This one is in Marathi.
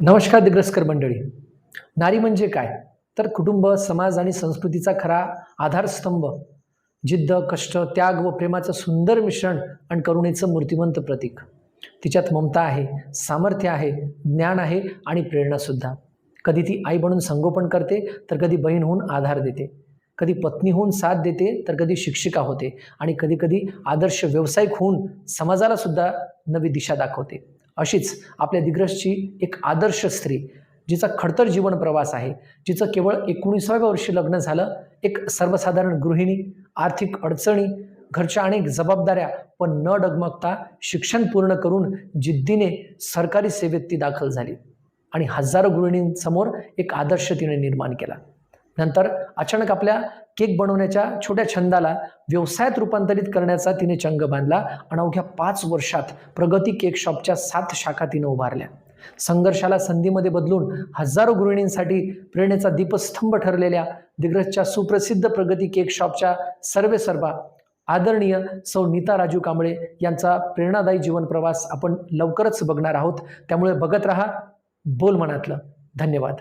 नमस्कार दिग्रस्कर मंडळी. नारी म्हणजे काय? तर कुटुंब समाज आणि संस्कृतीचा खरा आधारस्तंभ जिद्द कष्ट त्याग व प्रेमाचं सुंदर मिश्रण आणि करुणेचं मूर्तिमंत प्रतीक. तिच्यात ममता आहे सामर्थ्य आहे ज्ञान आहे आणि प्रेरणासुद्धा कधी ती आई बनून संगोपन करते तर कधी बहीण होऊन आधार देते. कधी पत्नी होऊन साथ देते तर कधी शिक्षिका होते. आणि कधीकधी आदर्श व्यावसायिक होऊन समाजालासुद्धा नवी दिशा दाखवते. अशीच आपल्या दिग्रसची एक आदर्श स्त्री जिचा खडतर जीवन प्रवास आहे जिचं केवळ एकोणीसाव्या वर्षी लग्न झालं एक सर्वसाधारण गृहिणी आर्थिक अडचणी घरच्या अनेक जबाबदाऱ्या पण न डगमगता शिक्षण पूर्ण करून जिद्दीने सरकारी सेवेत ती दाखल झाली आणि हजारो गृहिणींसमोर एक आदर्श तिने निर्माण केला. नंतर अचानक आपल्या केक बनवण्याच्या छोट्या छंदाला व्यवसायात रूपांतरित करण्याचा तिने चंग बांधला. आणि अवघ्या पाच वर्षात प्रगती केक शॉपच्या सात शाखा तिने उभारल्या. संघर्षाला संधीमध्ये बदलून हजारो गृहिणींसाठी प्रेरणेचा दीपस्तंभ ठरलेल्या दिग्रजच्या सुप्रसिद्ध प्रगती केक शॉपच्या सर्वे सर्वा आदरणीय सौ नीता राजू कांबळे यांचा प्रेरणादायी जीवन प्रवास आपण लवकरच बघणार आहोत. त्यामुळे बघत राहा बोल मनातलं. धन्यवाद.